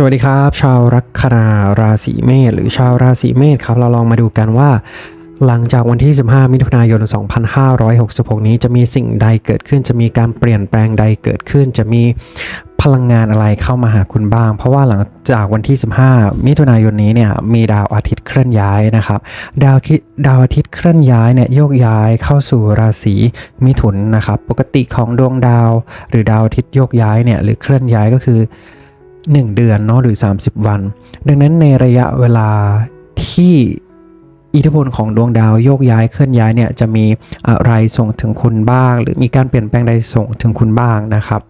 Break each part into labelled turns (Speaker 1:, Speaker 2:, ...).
Speaker 1: สวัสดีครับ ชาวลัคนาราศีเมษหรือชาวราศีเมษครับ เราลองมาดูกันว่า หลังจากวันที่ 15 มิถุนายน 2566 นี้จะมีสิ่งใดเกิดขึ้น จะมีการเปลี่ยนแปลงใดเกิดขึ้น จะมีพลังงานอะไรเข้ามาหาคุณบ้าง เพราะว่าหลังจากวันที่ 15 มิถุนายนนี้เนี่ยมีดาวอาทิตย์เคลื่อนย้ายนะครับดาวคิดาวอาทิตย์เคลื่อนย้ายเนี่ยโยกย้ายเข้าสู่ราศีมิถุนนะครับปกติของดวงดาว หรือดาวอาทิตย์โยกย้ายเนี่ยหรือเคลื่อนย้ายก็คือ 1 เดือนเนาะหรือ 30 วัน ดังนั้นในระยะเวลาที่อิทธิพลของดวงดาวโยกย้ายเคลื่อนย้ายเนี่ยจะมีอะไรส่งถึงคุณบ้าง หรือมีการเปลี่ยนแปลงใดส่งถึงคุณบ้างนะครับ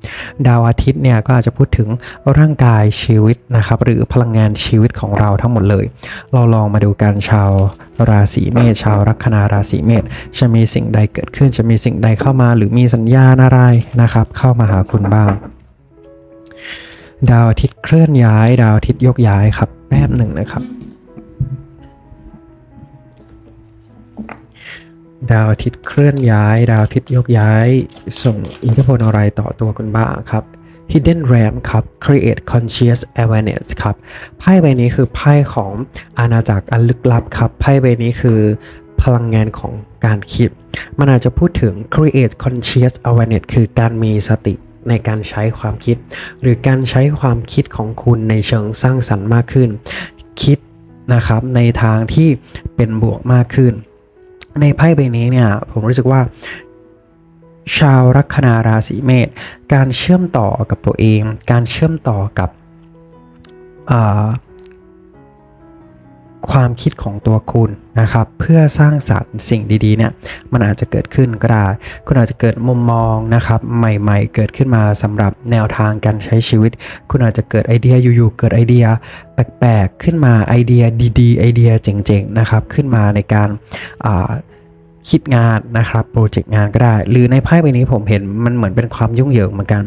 Speaker 1: ดาวอาทิตย์เนี่ยก็อาจจะพูดถึงร่างกายชีวิตนะครับ หรือพลังงานชีวิตของเราทั้งหมดเลย เราลองมาดูกันชาวราศีเมษชาวลัคนาราศีเมษจะมีสิ่งใดเกิดขึ้นจะมีสิ่งใดเข้ามา หรือมีสัญญาณอะไรนะครับ เข้ามาหาคุณบ้าง ดาวอาทิตย์เคลื่อนย้าย ดาวอาทิตย์ยกย้ายครับแป๊บหนึ่งนะครับ ดาวอาทิตย์เคลื่อนย้าย ดาวอาทิตย์ยกย้าย ส่งอิทธิพลอะไรต่อตัวคุณบ้างครับ Hidden Ram ครับ Create Conscious Awareness ครับ ไพ่ใบนี้คือไพ่ของอาณาจักรอันลึกลับครับ ไพ่ใบนี้คือพลังงานของการคิด มันอาจจะพูดถึง Create Conscious Awareness คือการมีสติ ในการใช้ความคิด หรือการใช้ความคิดของคุณในเชิงสร้างสรรค์มากขึ้น คิดนะครับในทางที่เป็นบวกมากขึ้น ในไพ่ใบนี้เนี่ยผมรู้สึกว่า ชาวลัคนาราศีเมษการเชื่อมต่อกับตัวเอง การเชื่อมต่อกับอ่า ความคิดของตัวคุณนะครับ เพื่อสร้างสรรค์สิ่งดีๆเนี่ยมันอาจจะเกิดขึ้นก็ได้ คุณอาจจะเกิดมุมมองนะครับใหม่ๆ เกิดขึ้นมาสำหรับแนวทางการใช้ชีวิต คุณอาจจะเกิดไอเดียอยู่ๆเกิดไอเดีย แปลกๆขึ้นมาไอเดียดีๆ ไอเดียเจ๋งๆนะครับขึ้นมาในการคิดงานนะครับโปรเจกต์งานก็ได้ หรือในไพ่ใบนี้ผมเห็นมันเหมือนเป็นความยุ่งเหยิงเหมือนกัน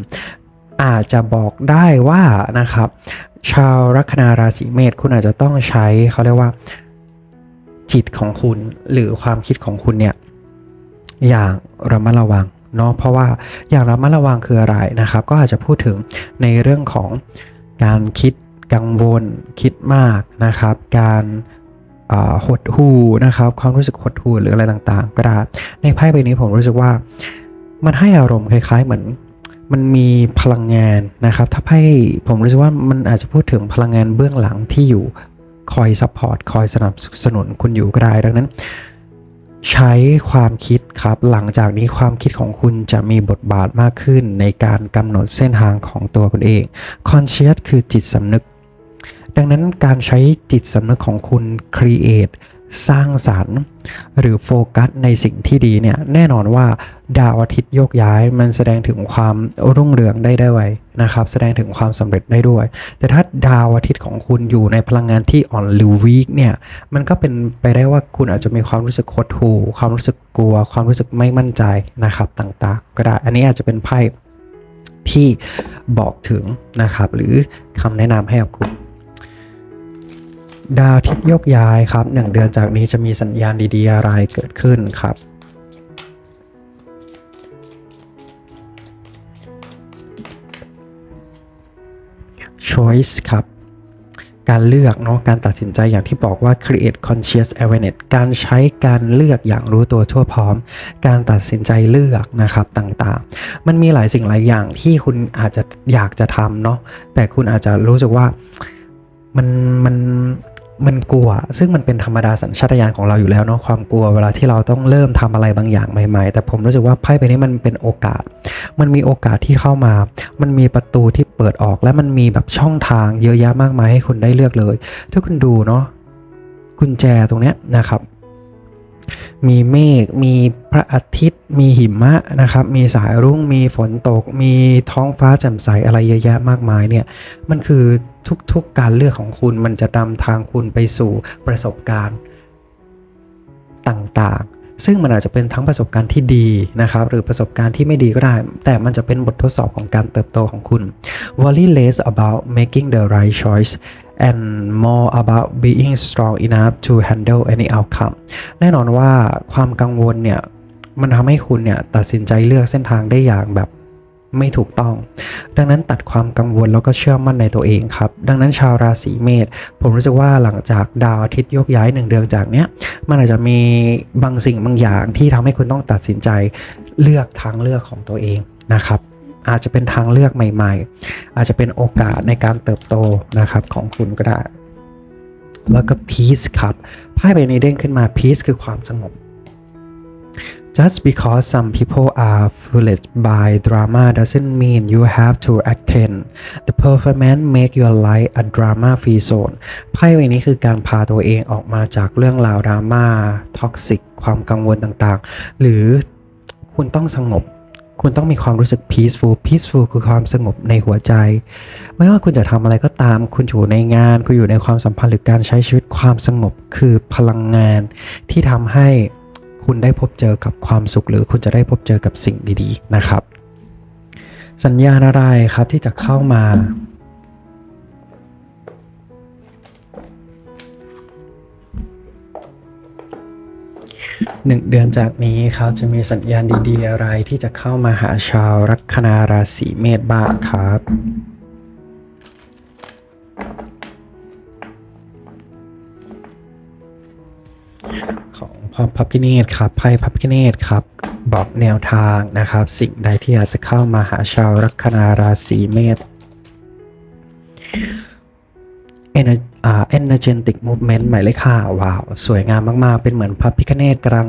Speaker 1: อาจจะบอกได้ว่านะครับ ชาวลัคนาราศีเมษคุณอาจจะต้องใช้เขาเรียกว่า จิตของคุณหรือความคิดของคุณเนี่ยอย่างระมัดระวังเนาะเพราะว่าอย่างระมัดระวังคืออะไรนะครับ ก็อาจจะพูดถึงในเรื่องของการคิดกังวลคิดมากนะครับ การหดหู่นะครับ ความรู้สึกหดหู่หรืออะไรต่างๆ ก็ได้ในไพ่ใบนี้ผมรู้สึกว่ามันให้อารมณ์คล้ายๆ เหมือน มันมีพลังงานนะครับ ถ้าไพ่ผมรู้สึกว่ามันอาจจะพูดถึงพลังงานเบื้องหลังที่อยู่คอยซัพพอร์ตคอยสนับสนุนคุณอยู่ก็ได้ดังนั้น ใช้ความคิดครับ หลังจากนี้ความคิดของคุณจะมีบทบาทมากขึ้นในการกำหนดเส้นทางของตัวคุณเอง conscious คือจิตสำนึก ดังนั้นการใช้จิตสำนึกของคุณ create สร้างสรรค์ หรือโฟกัสในสิ่งที่ดีเนี่ยแน่นอนว่าดาวอาทิตย์โยกย้ายมันแสดงถึงความรุ่งเรืองได้ด้วยนะครับ แสดงถึงความสำเร็จได้ด้วย แต่ถ้าดาวอาทิตย์ของคุณอยู่ในพลังงานที่อ่อนหรือวีคเนี่ยมันก็เป็นไปได้ว่าคุณอาจจะมีความรู้สึกหดหู่ความรู้สึกกลัว ความรู้สึกไม่มั่นใจนะครับต่างๆ ก็ได้อันนี้อาจจะเป็นไพ่ที่บอกถึงนะครับ หรือคำแนะนำให้กับคุณ ดาวทิตย์โยกย้ายครับหนึ่งเดือนจากนี้จะมีสัญญาณดีๆอะไรเกิดขึ้นครับ choice ครับ การเลือกเนาะการตัดสินใจอย่างที่บอกว่า create conscious awareness การใช้การเลือกอย่างรู้ตัวทั่วพร้อม การตัดสินใจเลือกนะครับต่างๆ มันมีหลายสิ่งหลายอย่างที่คุณอาจจะอยากจะทำเนาะแต่คุณอาจจะรู้สึกว่ามันมัน มันกลัว ซึ่งมันเป็นธรรมดาสัญชาตญาณของเราอยู่แล้วเนาะความกลัวเวลาที่เราต้องเริ่มทำอะไรบางอย่างใหม่ ๆ แต่ผมรู้สึกว่าไพ่ใบนี้มันเป็นโอกาส มันมีโอกาสที่เข้ามา มันมีประตูที่เปิดออก และมันมีแบบช่องทางเยอะแยะมากมายให้คุณได้เลือกเลย ถ้าคุณดูเนาะกุญแจตรงเนี้ยนะครับ มีเมฆมีพระอาทิตย์ มีหิมะนะครับ มีสายรุ้ง มีฝนตก มีท้องฟ้าแจ่มใสอะไรเยอะแยะมากมายเนี่ย มันคือทุกๆการเลือกของคุณมันจะนำทางคุณไปสู่ประสบการณ์ต่างๆ ซึ่งมันอาจจะเป็นทั้งประสบการณ์ที่ดีนะครับ หรือประสบการณ์ที่ไม่ดีก็ได้ แต่มันจะเป็นบททดสอบของการเติบโตของคุณ worry less about making the right choice and more about being strong enough to handle any outcome แน่นอนว่าความกังวลเนี่ย มันทำให้คุณเนี่ย ตัดสินใจเลือกเส้นทางได้อย่างแบบไม่ถูกต้อง ดังนั้นตัดความกังวลแล้วก็เชื่อมั่นในตัวเองครับ ดังนั้นชาวราศีเมษผมรู้สึกว่าหลังจากดาวอาทิตย์ยกย้ายหนึ่งเดือนจากเนี้ย มันอาจจะมีบางสิ่งบางอย่างที่ทำให้คุณต้องตัดสินใจเลือกทางเลือกของตัวเองนะครับ อาจจะเป็นทางเลือกใหม่ ๆ อาจจะเป็นโอกาสในการเติบโตนะครับของคุณก็ได้ แล้วก็ peace ครับไพ่ใบนี้เด้งขึ้นมา peace คือความสงบ Just because some people are fooled by drama doesn't mean you have to attend the performance make your life a drama free zone ไพ่ใบนี้คือการพาตัวเองออกมาจากเรื่องราวดราม่าท็อกซิกความกังวลต่างๆ หรือคุณต้องสงบ คุณต้องมีความรู้สึก peaceful peaceful คือความสงบในหัวใจ ไม่ว่าคุณจะทำอะไรก็ตาม คุณอยู่ในงาน คุณอยู่ในความสัมพันธ์หรือการใช้ชีวิตความสงบคือพลังงานที่ทำให้คุณได้พบเจอกับความสุข หรือคุณจะได้พบเจอกับสิ่งดีๆนะครับ สัญญาณอะไรครับที่จะเข้ามา หนึ่งเดือนจากนี้ครับจะมีสัญญาณดีๆอะไรที่จะเข้ามาหาชาวลัคนาราศีเมษบ้างครับของพอพับกิเนตครับไพ่พับกิเนตครับบอกแนวทางนะครับ สิ่งใดที่อาจจะเข้ามาหาชาวลัคนาราศีเมษ Ener อ่า energetic movement หมายเลขห้าว้าว สวยงามมาก ๆ เป็นเหมือนพระพิคเนตกำลัง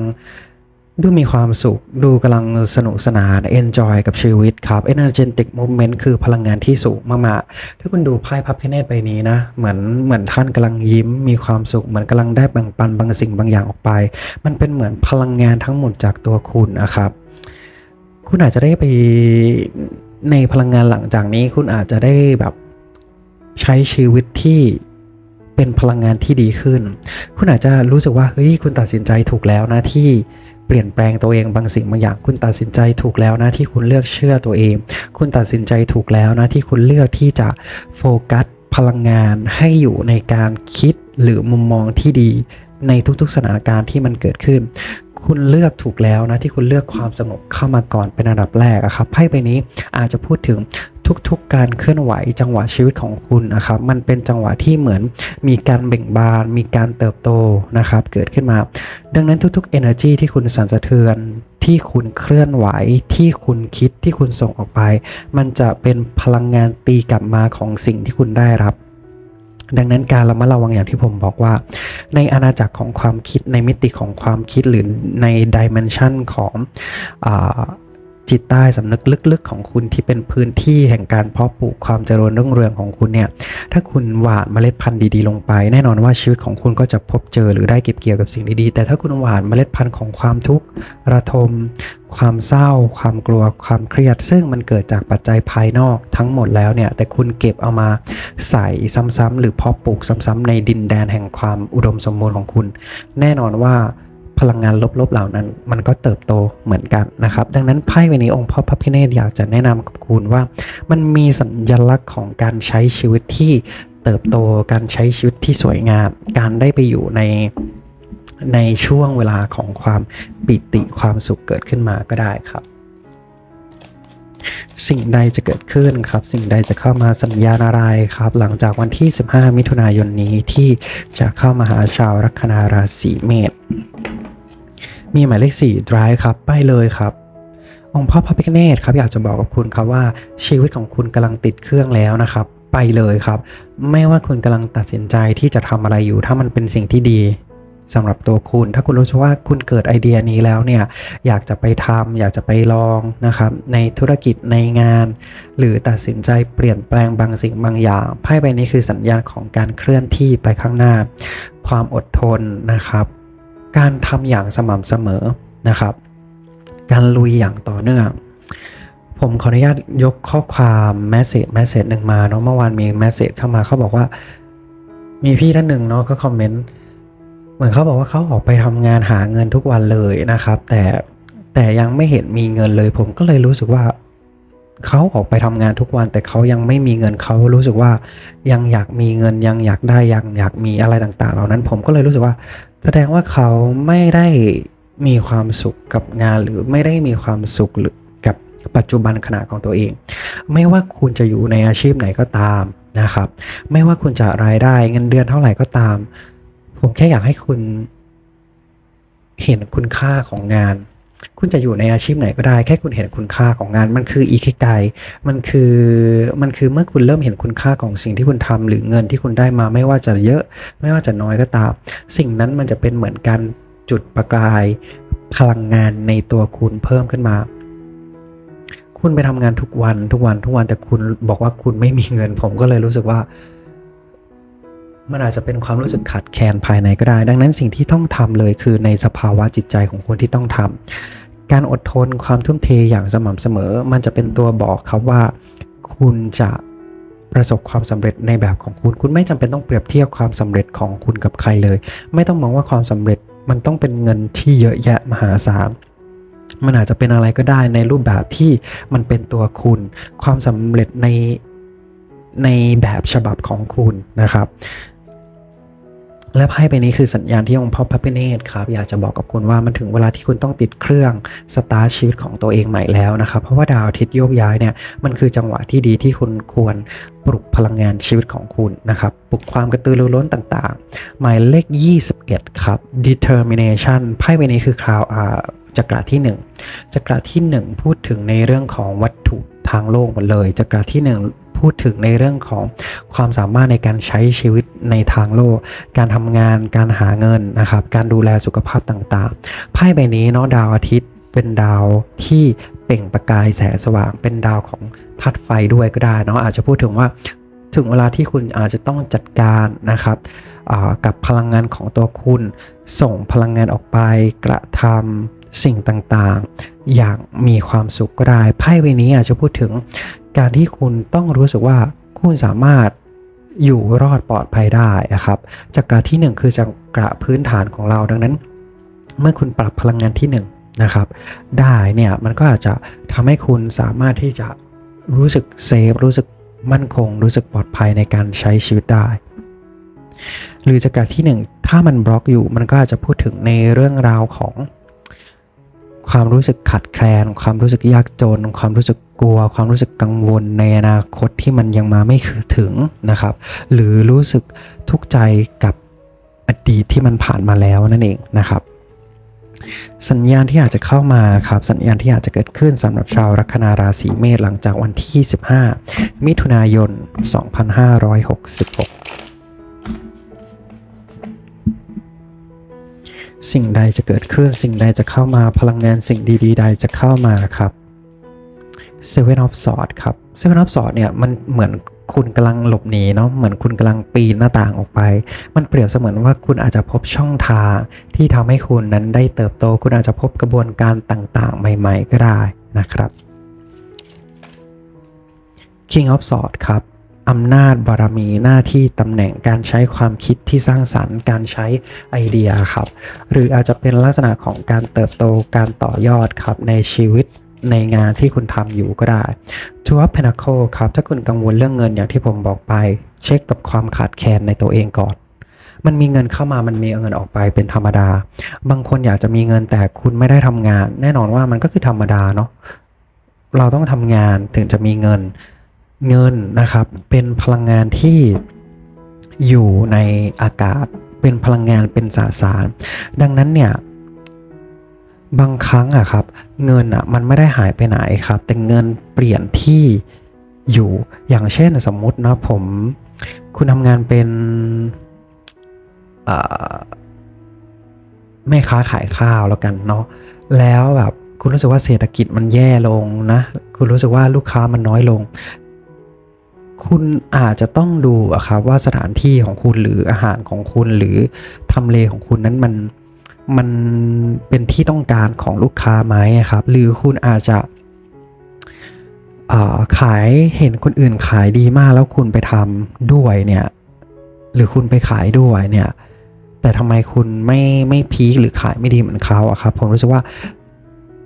Speaker 1: ดูมีความสุข ดูกำลังสนุกสนาน enjoy กับชีวิตครับ energetic movement คือพลังงานที่สูงมากๆ ถ้าคุณดูไพ่พับพิคเนตใบนี้นะ เหมือนเหมือนท่านกำลังยิ้ม มีความสุข เหมือนกำลังได้แบ่งปันบางสิ่งบางอย่างออกไป มันเป็นเหมือนพลังงานทั้งหมดจากตัวคุณนะครับ คุณอาจจะได้ไปในพลังงานหลังจากนี้ คุณอาจจะได้แบบใช้ชีวิตที่ เป็นพลังงานที่ดีขึ้น คุณอาจจะรู้สึกว่าเฮ้ยคุณตัดสินใจถูกแล้วนะที่เปลี่ยนแปลงตัวเองบางสิ่งบางอย่าง คุณตัดสินใจถูกแล้วนะที่คุณเลือกเชื่อตัวเอง คุณตัดสินใจถูกแล้วนะที่คุณเลือกที่จะโฟกัสพลังงานให้อยู่ในการคิดหรือมุมมองที่ดีในทุกๆสถานการณ์ที่มันเกิดขึ้น คุณเลือกถูกแล้วนะที่คุณเลือกความสงบเข้ามาก่อนเป็นอันดับแรกอะครับไพ่ใบนี้อาจจะพูดถึง ทุกๆ การเคลื่อนไหวจังหวะชีวิตของคุณนะครับ มันเป็นจังหวะที่เหมือนมีการเบ่งบาน มีการเติบโตนะครับ เกิดขึ้นมา ดังนั้นทุกๆ energy ที่คุณสั่นสะเทือนที่คุณเคลื่อนไหวที่คุณคิดที่คุณส่งออกไป มันจะเป็นพลังงานตีกลับมาของสิ่งที่คุณได้รับ ดังนั้นการระมัดระวังอย่างที่ผมบอกว่า ในอาณาจักรของความคิดในมิติของความคิดหรือในดิเมนชันของอ จิตใต้สำนึกลึกๆของคุณที่เป็นพื้นที่แห่งการเพาะปลูกความเจริญรุ่งเรืองของคุณเนี่ย ถ้าคุณหว่านเมล็ดพันธุ์ดีๆลงไป แน่นอนว่าชีวิตของคุณก็จะพบเจอหรือได้เก็บเกี่ยวกับสิ่งดีๆ แต่ถ้าคุณหว่านเมล็ดพันธุ์ของความทุกข์ระทม ความเศร้า ความกลัว ความเครียด ซึ่งมันเกิดจากปัจจัยภายนอกทั้งหมดแล้วเนี่ย แต่คุณเก็บเอามาใส่ซ้ำๆหรือเพาะปลูกซ้ำๆในดินแดนแห่งความอุดมสมบูรณ์ของคุณ แน่นอนว่า พลังงานลบๆเหล่านั้น มันก็เติบโตเหมือนกันนะครับ ดังนั้นไพ่ใบนี้องค์พ่อพระพิเนศอยากจะแนะนำกับคุณว่า มันมีสัญลักษณ์ของการใช้ชีวิตที่เติบโตการใช้ชีวิตที่สวยงาม การได้ไปอยู่ในในช่วงเวลาของความปิติความสุขเกิดขึ้นมาก็ได้ครับ สิ่งใดจะเกิดขึ้นครับ สิ่งใดจะเข้ามาสัญญาณอะไรครับ หลังจากวันที่ 15 มิถุนายนนี้ที่จะเข้ามาหาชาวลัคนาราศีเมษ มีหมายเลข 4 drive ครับ ไปเลยครับ องค์พ่อพระพิฆเนศครับอยากจะบอกกับคุณครับว่าชีวิตของคุณกำลังติดเครื่องแล้วนะครับ ไปเลยครับ ไม่ว่าคุณกำลังตัดสินใจที่จะทำอะไรอยู่ ถ้ามันเป็นสิ่งที่ดีสำหรับตัวคุณ ถ้าคุณรู้สึกว่าคุณเกิดไอเดียนี้แล้วเนี่ยอยากจะไปทำอยากจะไปลองนะครับในธุรกิจในงาน หรือตัดสินใจเปลี่ยนแปลงบางสิ่งบางอย่างไพ่ใบนี้คือสัญญาณของการเคลื่อนที่ไปข้างหน้า ความอดทนนะครับ การทำอย่างสม่ำเสมอนะครับ การลุยอย่างต่อเนื่อง ผมขออนุญาตยกข้อความแมสเซจแมสเซจหนึ่งมาเนาะเมื่อวานมีแมสเซจเข้ามาเขาบอกว่า มีพี่ท่านหนึ่งเนาะก็คอมเมนต์เหมือนเขาบอกว่าเขาออกไปทำงานหาเงินทุกวันเลยนะครับ แต่แต่ยังไม่เห็นมีเงินเลย ผมก็เลยรู้สึกว่าเขาออกไปทำงานทุกวันแต่เขายังไม่มีเงินเขารู้สึกว่ายังอยากมีเงินยังอยากได้ยังอยากมีอะไรต่าง ๆ เหล่านั้น ผมก็เลยรู้สึกว่า แสดงว่าเขาไม่ได้มีความสุขกับงานหรือไม่ได้มีความสุขหรือกับปัจจุบันขณะของตัวเอง ไม่ว่าคุณจะอยู่ในอาชีพไหนก็ตามนะครับ ไม่ว่าคุณจะรายได้เงินเดือนเท่าไหร่ก็ตาม ผมแค่อยากให้คุณเห็นคุณค่าของงาน คุณจะอยู่ในอาชีพไหนก็ได้แค่คุณเห็นคุณค่าของงาน มันคืออีคิไกมันคือมันคือเมื่อคุณเริ่มเห็นคุณค่าของสิ่งที่คุณทำหรือเงินที่คุณได้มาไม่ว่าจะเยอะ ไม่ว่าจะน้อยก็ตาม สิ่งนั้นมันจะเป็นเหมือนการจุดประกายพลังงานในตัวคุณเพิ่มขึ้นมาคุณไปทำงานทุกวันทุกวันทุกวันแต่คุณบอกว่าคุณไม่มีเงิน ผมก็เลยรู้สึกว่า มันอาจจะเป็นความรู้สึกขาดแคลนภายในก็ได้ ดังนั้นสิ่งที่ต้องทำเลยคือในสภาวะจิตใจของคนที่ต้องทำการอดทนความทุ่มเทอย่างสม่ำเสมอ มันจะเป็นตัวบอกครับว่า คุณจะประสบความสำเร็จในแบบของคุณ คุณไม่จำเป็นต้องเปรียบเทียบความสำเร็จของคุณกับใครเลย ไม่ต้องมองว่าความสำเร็จมันต้องเป็นเงินที่เยอะแยะมหาศาลมันอาจจะเป็นอะไรก็ได้ในรูปแบบที่มันเป็นตัวคุณ ความสำเร็จในในแบบฉบับของคุณนะครับ และไพ่ใบนี้คือสัญญาณที่องค์พ่อพระพิเนศครับอยากจะบอกกับคุณว่ามันถึงเวลาที่คุณต้องติดเครื่องสตาร์ชีวิตของตัวเองใหม่แล้วนะครับ เพราะว่าดาวอาทิตย์โยกย้ายเนี่ยมันคือจังหวะที่ดีที่คุณควรปลุกพลังงานชีวิตของคุณนะครับปลุกความกระตือรือร้นต่างๆ หมายเลข 21 ครับ determination ไพ่ใบนี้คือคราวอ่าจักระที่1จักระที่ 1 พูดถึงในเรื่องของวัตถุทางโลกหมดเลยจักระที่ 1 พูดถึงในเรื่องของความสามารถในการใช้ชีวิตในทางโลก การทำงาน การหาเงินนะครับ การดูแลสุขภาพต่างๆ ไพ่ใบนี้เนาะดาวอาทิตย์เป็นดาวที่เปล่งประกายแสงสว่าง เป็นดาวของธาตุไฟด้วยก็ได้เนาะอาจจะพูดถึงว่าถึงเวลาที่คุณอาจจะต้องจัดการนะครับกับพลังงานของตัวคุณ ส่งพลังงานออกไปกระทำสิ่งต่างๆ อย่างมีความสุขก็ได้ไพ่ใบนี้อาจจะพูดถึง การที่คุณต้องรู้สึกว่าคุณสามารถอยู่รอดปลอดภัยได้นะครับจักระที่หนึ่งคือจักระพื้นฐานของเราดังนั้น เมื่อคุณปรับพลังงานที่หนึ่งนะครับ ได้เนี่ยมันก็อาจจะทำให้คุณสามารถที่จะรู้สึกเซฟรู้สึกมั่นคง รู้สึกปลอดภัยในการใช้ชีวิตได้ หรือจักระที่หนึ่งถ้ามันบล็อกอยู่มันก็อาจจะพูดถึงในเรื่องราวของ ความรู้สึกขัดแคลน ความรู้สึกยากจน ความรู้สึกกลัว ความรู้สึกกังวลในอนาคตที่มันยังมาไม่ถึงนะครับ หรือรู้สึกทุกข์ใจกับอดีตที่มันผ่านมาแล้วนั่นเองนะครับ สัญญาณที่อาจจะเข้ามาครับ สัญญาณที่อาจจะเกิดขึ้นสำหรับชาวลัคนาราศีเมษหลังจากวันที่ 15 มิถุนายน 2566 สิ่งใดจะเกิดขึ้นสิ่งใดจะเข้ามาพลังงานสิ่งดีๆ ใดจะเข้ามาครับ Seven of Swords ครับ Seven of Swords เนี่ยมันเหมือนคุณกำลังหลบหนีเนาะเหมือนคุณกำลังปีนหน้าต่างออกไป มันเปรียบเสมือนว่าคุณอาจจะพบช่องทางที่ทำให้คุณนั้นได้เติบโต คุณอาจจะพบกระบวนการต่างๆ ใหม่ ๆ ก็ได้นะครับ King of Swords ครับ อำนาจบารมีหน้าที่ตำแหน่งการใช้ความคิดที่สร้างสรรค์ การใช้ไอเดียครับ หรืออาจจะเป็นลักษณะของการเติบโตการต่อยอดครับในชีวิตในงานที่คุณทำอยู่ก็ได้ Two of Pentacles ครับ ถ้าคุณกังวลเรื่องเงินอย่างที่ผมบอกไป เช็คกับความขาดแคลนในตัวเองก่อน มันมีเงินเข้ามามันมีเงินออกไปเป็นธรรมดา บางคนอยากจะมีเงินแต่คุณไม่ได้ทำงาน แน่นอนว่ามันก็คือธรรมดาเนาะเราต้องทำงานถึงจะมีเงิน เงินนะครับเป็นพลังงานที่อยู่ในอากาศเป็นพลังงานเป็นสสาร ดังนั้นเนี่ยบางครั้งอะครับเงินอะมันไม่ได้หายไปไหนครับ แต่เงินเปลี่ยนที่อยู่อย่างเช่นสมมุตินะผมคุณทำงานเป็นแม่ค้าขายข้าวแล้วกันเนาะแล้วแบบคุณรู้สึกว่าเศรษฐกิจมันแย่ลงนะ คุณรู้สึกว่าลูกค้ามันน้อยลง คุณอาจจะต้องดูอะครับว่าสถานที่ของคุณหรืออาหารของคุณหรือทำเลของคุณนั้นมันมันเป็นที่ต้องการของลูกค้าไหมครับ หรือคุณอาจจะาขายเห็นคนอื่นขายดีมากแล้วคุณไปทำด้วยเนี่ยหรือคุณไปขายด้วยเนี่ยแต่ทำไมคุณไม่ไม่พีคหรือขายไม่ดีเหมือนเขาอะครับผมรู้สึกว่า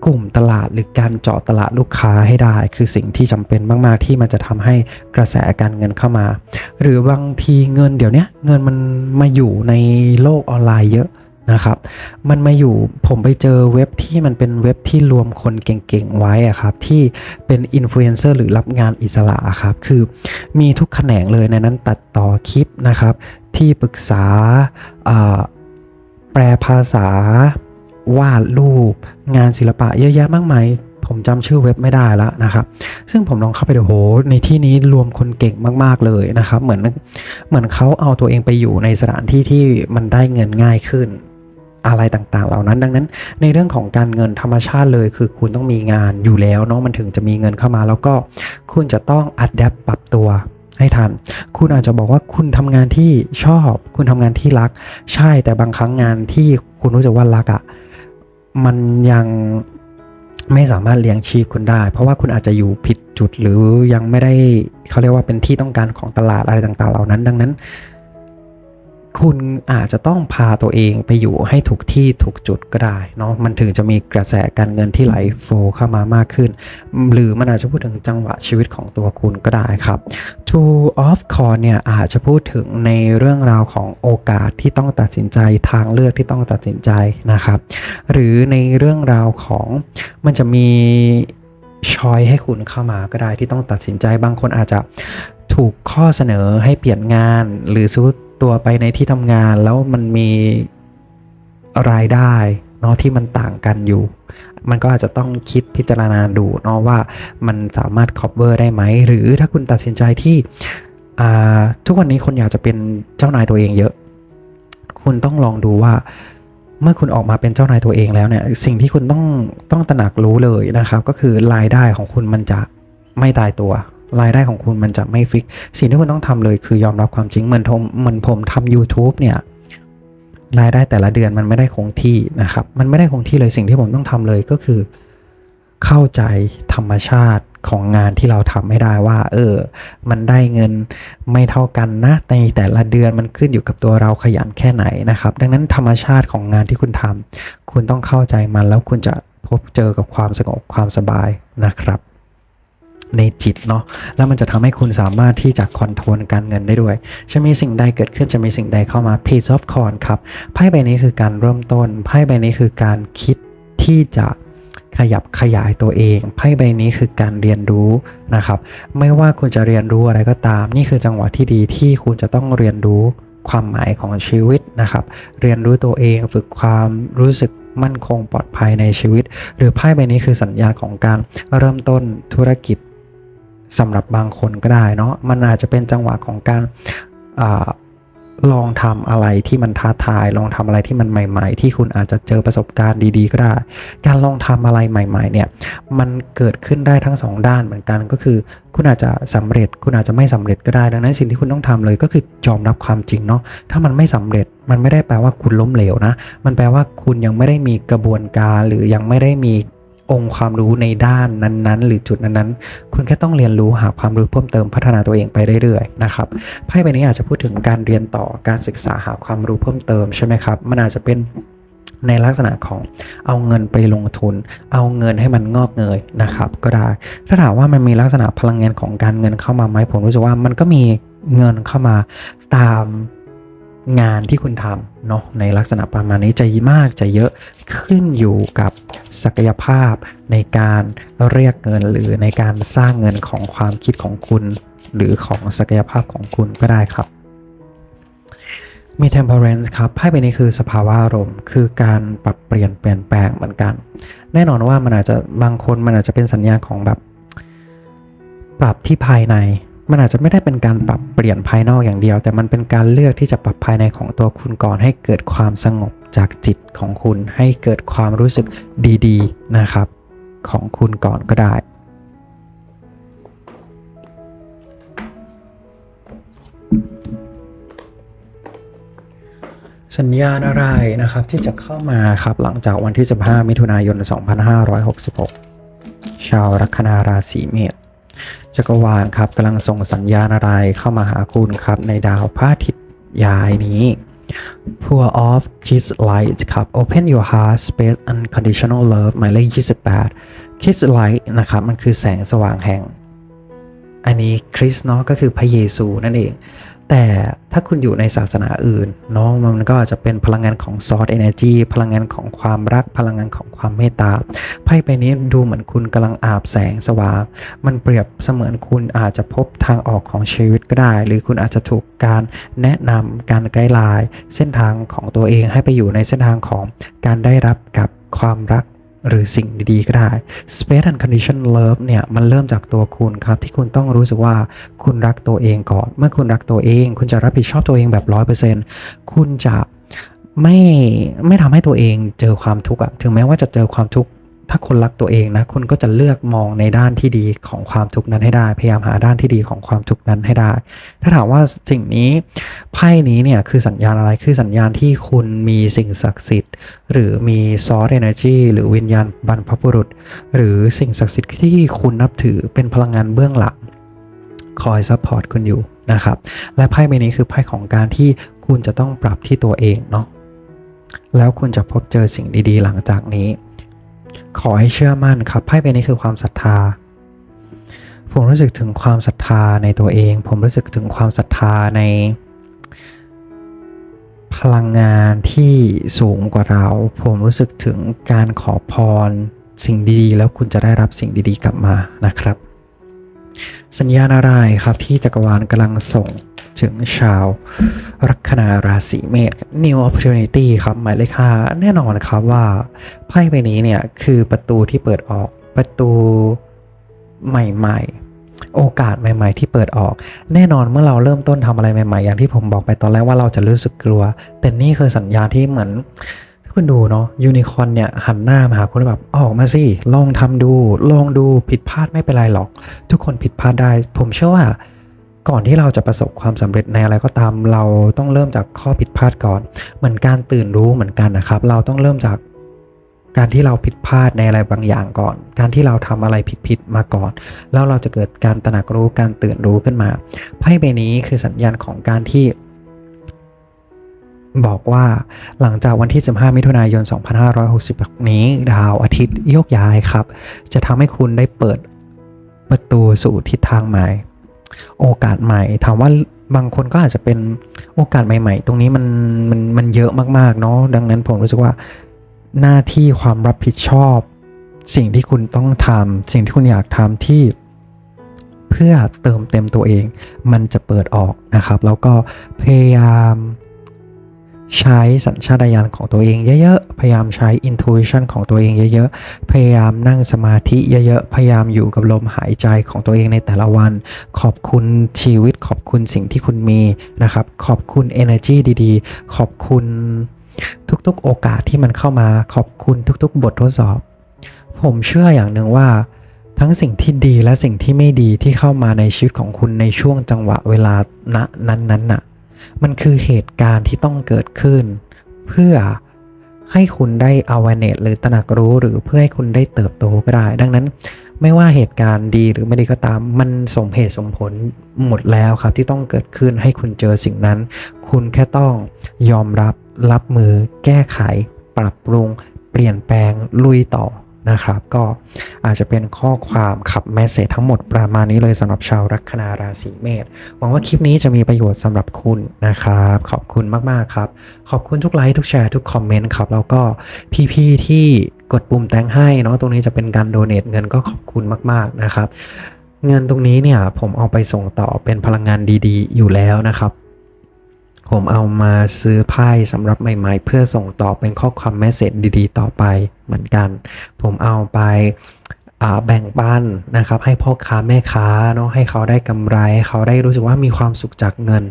Speaker 1: กลุ่มตลาดหรือการเจาะตลาดลูกค้าให้ได้ คือสิ่งที่จำเป็นมากๆ ที่มันจะทำให้กระแสการเงินเข้ามา หรือบางทีเงินเดี๋ยวนี้เงินมันมาอยู่ในโลกออนไลน์เยอะนะครับ มันมาอยู่ผมไปเจอเว็บที่มันเป็นเว็บที่รวมคนเก่งๆไว้อะครับ ที่เป็นอินฟลูเอนเซอร์หรือรับงานอิสระครับ คือมีทุกแขนงเลยในนั้นตัดต่อคลิปนะครับ ที่ปรึกษาแปลภาษา วาดรูป งานศิลปะเยอะแยะมากมายผมจำชื่อเว็บไม่ได้แล้วนะครับ ซึ่งผมลองเข้าไปดูโห ในที่นี้รวมคนเก่งมาก ๆ เลยนะครับ เหมือนเหมือนเขาเอาตัวเองไปอยู่ในสถานที่ที่มันได้เงินง่ายขึ้น อะไรต่างๆ เหล่านั้น ดังนั้น ในเรื่องของการเงินธรรมชาติเลย คือคุณต้องมีงานอยู่แล้วเนาะมันถึงจะมีเงินเข้ามา แล้วก็คุณจะต้องอัดแอปปรับตัวให้ทัน คุณอาจจะบอกว่าคุณทำงานที่ชอบ คุณทำงานที่รัก ใช่แต่บางครั้งงานที่คุณรู้สึกว่ารักอะ่ะ มันยังไม่สามารถเลี้ยงชีพคุณได้ เพราะว่าคุณอาจจะอยู่ผิดจุดหรือยังไม่ได้เขาเรียกว่าเป็นที่ต้องการของตลาดอะไรต่างๆ เหล่านั้น ดังนั้น คุณอาจจะต้องพาตัวเองไปอยู่ให้ถูกที่ถูกจุดก็ได้เนาะมันถึงจะมีกระแสการเงินที่ไหลโฟลเข้ามามากขึ้น หรือมันอาจจะพูดถึงจังหวะชีวิตของตัวคุณก็ได้ครับ Two of c o r เนี่ยอาจจะพูดถึงในเรื่องราวของโอกาสที่ต้องตัดสินใจทางเลือกที่ต้องตัดสินใจนะครับ หรือในเรื่องราวของมันจะมีชอยให้คุณเข้ามาก็ได้ที่ต้องตัดสินใจบางคนอาจจะถูกข้อเสนอให้เปลี่ยนงานหรือซื้อ ตัวไปในที่ทำงานแล้วมันมีรายได้เนาะที่มันต่างกันอยู่ มันก็อาจจะต้องคิดพิจารณาดูเนาะว่ามันสามารถ cover ได้ไหม หรือถ้าคุณตัดสินใจที่อ่าทุกวันนี้คนอยากจะเป็นเจ้านายตัวเองเยอะ คุณต้องลองดูว่าเมื่อคุณออกมาเป็นเจ้านายตัวเองแล้วเนี่ย สิ่งที่คุณต้องต้องตระหนักรู้เลยนะครับ ก็คือรายได้ของคุณมันจะไม่ตายตัว รายได้ของคุณมันจะไม่ฟิก สิ่งที่คุณต้องทำเลยคือยอมรับความจริงเหมือนผมเหมือนผมทำ YouTube เนี่ยรายได้แต่ละเดือนมันไม่ได้คงที่นะครับ มันไม่ได้คงที่เลยสิ่งที่ผมต้องทำเลยก็คือ เข้าใจธรรมชาติของงานที่เราทำไม่ได้ว่า เออ มันได้เงินไม่เท่ากันนะในแต่ละเดือนมันขึ้นอยู่กับตัวเราขยันแค่ไหนนะครับ ดังนั้นธรรมชาติของงานที่คุณทำคุณต้องเข้าใจมันแล้วคุณจะพบเจอกับความสงบความสบายนะครับ ในจิตเนาะแล้วมันจะทำให้คุณสามารถที่จะคอนโทรลการเงินได้ด้วย จะมีสิ่งใดเกิดขึ้นจะมีสิ่งใดเข้ามา Page of c o r n ครับไพ่ใบนี้คือการเริ่มต้นไพ่ใบนี้คือการคิดที่จะขยับขยายตัวเองไพ่ใบนี้คือการเรียนรู้นะครับ ไม่ว่าคุณจะเรียนรู้อะไรก็ตาม นี่คือจังหวะที่ดีที่คุณจะต้องเรียนรู้ความหมายของชีวิตนะครับ เรียนรู้ตัวเองฝึกความรู้สึกมั่นคงปลอดภัยในชีวิต หรือไพ่ใบนี้คือสัญญาณของการเริ่มต้นธุรกิจ สำหรับบางคนก็ได้เนาะมันอาจจะเป็นจังหวะของการอลองทำอะไรที่มันท้าทาย ลองทำอะไรที่มันใหม่ ๆ ที่คุณอาจจะเจอประสบการณ์ดีๆ ก็ได้ การลองทำอะไรใหม่ ๆ เนี่ยมันเกิดขึ้นได้ทั้งสองด้านเหมือนกันก็คือ คุณอาจจะสำเร็จ คุณอาจจะไม่สำเร็จก็ได้ ดังนั้นสิ่งที่คุณต้องทำเลยก็คือยอมรับความจริงเนาะถ้ามันไม่สำเร็จมันไม่ได้แปลว่าคุณล้มเหลวนะ มันแปลว่าคุณยังไม่ได้มีกระบวนการหรือยังไม่ได้มี องค์ความรู้ในด้านนั้นๆ หรือจุดนั้นๆ คุณแค่ต้องเรียนรู้หาความรู้เพิ่มเติมพัฒนาตัวเองไปเรื่อยๆนะครับไพ่ใบนี้อาจจะพูดถึงการเรียนต่อการศึกษาหาความรู้เพิ่มเติมใช่ไหมครับ มันอาจจะเป็นในลักษณะของเอาเงินไปลงทุน เอาเงินให้มันงอกเงยนะครับก็ได้ ถ้าถามว่ามันมีลักษณะพลังงานของการเงินเข้ามาไหมผมรู้สึกว่ามันก็มีเงินเข้ามาตาม งานที่คุณทำเนาะในลักษณะประมาณนี้จะมากจะเยอะขึ้นอยู่กับศักยภาพในการเรียกเงินหรือในการสร้างเงินของความคิดของคุณ หรือของศักยภาพของคุณก็ได้ครับมี temperance ครับไพ่ใบนี้คือสภาวะอารมณ์ คือการปรับเปลี่ยนเปลี่ยนแปลงเหมือนกัน แน่นอนว่ามันอาจจะบางคนมันอาจจะเป็นสัญญาณของแบบ ปรับที่ภายใน มันอาจจะไม่ได้เป็นการปรับเปลี่ยนภายนอกอย่างเดียว แต่มันเป็นการเลือกที่จะปรับภายในของตัวคุณก่อนให้เกิดความสงบจากจิตของคุณให้เกิดความรู้สึกดีๆนะครับ ของคุณก่อนก็ได้ สัญญาณอะไรนะครับที่จะเข้ามาครับหลังจากวันที่ 15 มิถุนายน 2566 ชาวลัคนาราศีเมษ จักรวาลครับกำลังส่งสัญญาณอะไรเข้ามาหาคุณครับในดาวพระอาทิตย์ย้ายนี้ Pour off Kiss Light ครับ Open your heart space unconditional love หมายเลข28 Kiss Light นะครับ มันคือแสงสว่างแห่ง อันนี้คริสต์เนาะก็คือพระเยซูนั่นเอง แต่ถ้าคุณอยู่ในศาสนาอื่นเนาะมันก็อาจจะเป็นพลังงานของซอ r เอเนจีพลังงานของความรักพลังงานของความเมตตาไพ่ใบนี้ดูเหมือนคุณกำลังอาบแสงสว่าง มันเปรียบเสมือนคุณอาจจะพบทางออกของชีวิตก็ได้ หรือคุณอาจจะถูกการแนะนำการไกด์ไลน์เส้นทางของตัวเองให้ไปอยู่ในเส้นทางของการได้รับกับความรัก หรือสิ่งดีๆก็ได้ Space and Condition Love เนี่ยมันเริ่มจากตัวคุณครับ ที่คุณต้องรู้สึกว่าคุณรักตัวเองก่อน เมื่อคุณรักตัวเอง คุณจะรับผิดชอบตัวเองแบบ 100%คุณจะไม่ไม่ทำให้ตัวเองเจอความทุกข์อะถึงแม้ว่าจะเจอความทุกข์ ถ้าคนรักตัวเองนะคุณก็จะเลือกมองในด้านที่ดีของความทุกข์นั้นให้ได้ พยายามหาด้านที่ดีของความทุกข์นั้นให้ได้ ถ้าถามว่าสิ่งนี้ไพ่นี้เนี่ยคือสัญญาณอะไรคือสัญญาณที่คุณมีสิ่งศักดิ์สิทธิ์ หรือมีซอสเอเนอร์จีหรือวิญญาณบรรพบุรุษ หรือสิ่งศักดิ์สิทธิ์ที่คุณนับถือเป็นพลังงานเบื้องหลังคอยซัพพอร์ตคุณอยู่นะครับและไพ่ใบนี้คือไพ่ของการที่คุณจะต้องปรับที่ตัวเองเนาะแล้วคุณจะพบเจอสิ่งดีๆ หลังจากนี้ ขอให้เชื่อมั่นครับไพ่ใบนี้คือความศรัทธา ผมรู้สึกถึงความศรัทธาในตัวเอง ผมรู้สึกถึงความศรัทธาใน พลังงานที่สูงกว่าเรา ผมรู้สึกถึงการขอพรสิ่งดีๆ แล้วคุณจะได้รับสิ่งดีๆ กลับมานะครับ สัญญาณอะไรครับที่จักรวาลกำลังส่ง ถึงชาวลัคนาราศีเมษ New Opportunity ครับ หมายเลขห้าแน่นอนครับว่าไพ่ใบนี้เนี่ย คือประตูที่เปิดออกประตูใหม่ ๆโอกาสใหม่ๆ ที่เปิดออก แน่นอนเมื่อเราเริ่มต้นทำอะไรใหม่ ๆ อย่างที่ผมบอกไปตอนแรกว่าเราจะรู้สึกกลัว แต่นี่คือสัญญาณที่เหมือนถ้าคุณดูเนาะยูนิคอนเนี่ยหันหน้ามาหาคุณแล้วแบบออกมาสิลองทำดู ลองดูผิดพลาดไม่เป็นไรหรอก ทุกคนผิดพลาดได้ ผมเชื่อว่า ก่อนที่เราจะประสบความสำเร็จในอะไรก็ตาม เราต้องเริ่มจากข้อผิดพลาดก่อน เหมือนการตื่นรู้เหมือนกันนะครับ เราต้องเริ่มจากการที่เราผิดพลาดในอะไรบางอย่างก่อน การที่เราทำอะไรผิดๆมาก่อน แล้วเราจะเกิดการตระหนักรู้การตื่นรู้ขึ้นมา ไพ่ใบนี้คือสัญญาณของการที่บอกว่าหลังจากวันที่ 15 มิถุนายน 2566 นี้ ดาวอาทิตย์โยกย้ายครับ จะทำให้คุณได้เปิดประตูสู่ทิศทางใหม่ โอกาสใหม่ ถามว่าบางคนก็อาจจะเป็นโอกาสใหม่ ๆ ตรงนี้มันมันมันเยอะมากๆเนาะดังนั้นผมรู้สึกว่าหน้าที่ความรับผิดชอบ สิ่งที่คุณต้องทำสิ่งที่คุณอยากทำที่เพื่อเติมเต็มตัวเอง มันจะเปิดออกนะครับ แล้วก็พยายาม ใช้สัญชาตญาณของตัวเองเยอะๆ พยายามใช้ intuition ของตัวเองเยอะๆ พยายามนั่งสมาธิเยอะๆ พยายามอยู่กับลมหายใจของตัวเองในแต่ละวัน ขอบคุณชีวิต ขอบคุณสิ่งที่คุณมีนะครับ ขอบคุณ energy ดีๆ ขอบคุณทุกๆ โอกาสที่มันเข้ามา ขอบคุณทุกๆ บททดสอบ ผมเชื่ออย่างหนึ่งว่าทั้งสิ่งที่ดีและสิ่งที่ไม่ดีที่เข้ามาในชีวิตของคุณในช่วงจังหวะเวลาณนั้นๆน่ะ มันคือเหตุการณ์ที่ต้องเกิดขึ้น เพื่อให้คุณได้ awareness หรือตระหนักรู้หรือเพื่อให้คุณได้เติบโตก็ได้ ดังนั้นไม่ว่าเหตุการณ์ดีหรือไม่ดีก็ตาม มันสมเหตุสมผลหมดแล้วครับ ที่ต้องเกิดขึ้นให้คุณเจอสิ่งนั้น คุณแค่ต้องยอมรับรับมือ แก้ไข ปรับปรุง เปลี่ยนแปลงลุยต่อ นะครับ ก็อาจจะเป็นข้อความขับแมสเซจทั้งหมดประมาณนี้เลยสำหรับชาวลัคนาราศีเมษหวังว่าคลิปนี้จะมีประโยชน์สำหรับคุณนะครับ ขอบคุณมาก ๆ ครับ ขอบคุณทุกไลค์ทุกแชร์ทุกคอมเมนต์ครับ แล้วก็พี่ๆที่กดปุ่มแต่งให้เนาะตรงนี้จะเป็นการโดเน a t เงินก็ขอบคุณมาก ๆ นะครับเงินตรงนี้เนี่ยผมเอาไปส่งต่อเป็นพลังงานดีๆ อยู่แล้วนะครับ ผมเอามาซื้อไพ่สำหรับใหม่ ๆ เพื่อส่งต่อเป็นข้อความแมสเซจดีๆ ต่อไปเหมือนกัน ผมเอาไปแบ่งปันนะครับให้พ่อค้าแม่ค้าเนาะให้เขาได้กำไรให้เขาได้รู้สึกว่ามีความสุขจากเงิน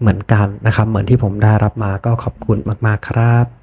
Speaker 1: เหมือนกันนะครับ เหมือนที่ผมได้รับมาก็ขอบคุณมาก ๆ ครับ